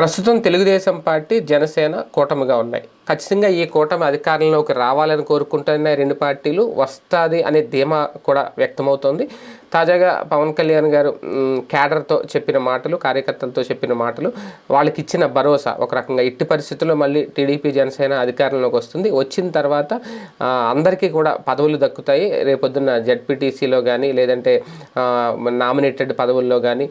ప్రస్తుతం తెలుగుదేశం పార్టీ జనసేన కూటమిగా ఉన్నాయి. ఖచ్చితంగా ఈ కూటమి అధికారంలోకి రావాలని కోరుకుంటున్న రెండు పార్టీలు వస్తుంది అనే ధీమా కూడా వ్యక్తమవుతోంది. తాజాగా పవన్ కళ్యాణ్ గారు క్యాడర్తో చెప్పిన మాటలు కార్యకర్తలతో చెప్పిన మాటలు వాళ్ళకి ఇచ్చిన భరోసా ఒక రకంగా ఇట్టి పరిస్థితుల్లో మళ్ళీ టీడీపీ జనసేన అధికారంలోకి వస్తుంది. వచ్చిన తర్వాత అందరికీ కూడా పదవులు దక్కుతాయి. రేపొద్దున్న జడ్పీటీసీలో కానీ లేదంటే నామినేటెడ్ పదవుల్లో కానీ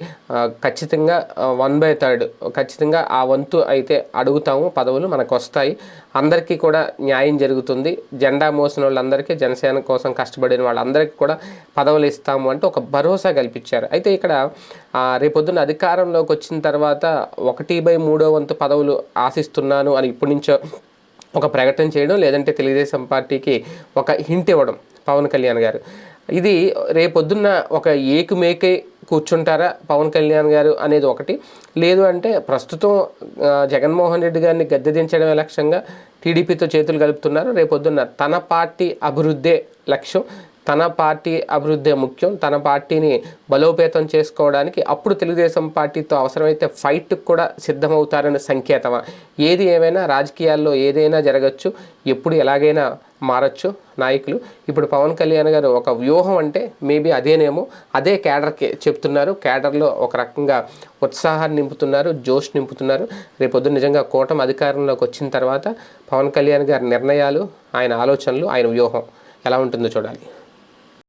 ఖచ్చితంగా వన్ బై థర్డ్ ఖచ్చితంగా ఆ వంతు అయితే అడుగుతాము. పదవులు మనకు వస్తాయి అందరికీ కూడా న్యాయం జరుగుతుంది. జెండా మోసిన వాళ్ళందరికీ జనసేన కోసం కష్టపడిన వాళ్ళందరికీ కూడా పదవులు ఇస్తాము అంటే ఒక భరోసా కల్పించారు. అయితే ఇక్కడ రేపొద్దున అధికారంలోకి వచ్చిన తర్వాత ఒకటి బై మూడో వంతు పదవులు ఆశిస్తున్నాను అని ఇప్పటి నుంచో ఒక ప్రకటన చేయడం లేదంటే తెలుగుదేశం పార్టీకి ఒక హింట్ ఇవ్వడం పవన్ కళ్యాణ్ గారు. ఇది రేపొద్దున్న ఒక ఏకుమేకే కూర్చుంటారా? పవన్ కళ్యాణ్ గారు అనేది ఒకటి. లేదు అంటే ప్రస్తుతం జగన్మోహన్ రెడ్డి గారిని గద్దె దించడమే లక్ష్యంగా టీడీపీతో చేతులు కలుపుతున్నారు. రేపొద్దున్న తన పార్టీ అభివృద్ధే లక్ష్యం. తన పార్టీ అభివృద్ధి ముఖ్యం. తన పార్టీని బలోపేతం చేసుకోవడానికి అప్పుడు తెలుగుదేశం పార్టీతో అవసరమైతే ఫైట్ కూడా సిద్ధమవుతారనే సంకేతమా ఏది ఏమైనా రాజకీయాల్లో ఏదైనా జరగచ్చు ఎప్పుడు ఎలాగైనా మారచ్చు నాయకులు. ఇప్పుడు పవన్ కళ్యాణ్ గారు ఒక వ్యూహం అంటే మేబీ అదేనేమో అదే క్యాడర్కి చెప్తున్నారు. క్యాడర్లో ఒక రకంగా ఉత్సాహాన్ని నింపుతున్నారు జోష్ నింపుతున్నారు. రేపొద్దు నిజంగా కూటమి అధికారంలోకి వచ్చిన తర్వాత పవన్ కళ్యాణ్ గారి నిర్ణయాలు ఆయన ఆలోచనలు ఆయన వ్యూహం ఎలా ఉంటుందో చూడాలి.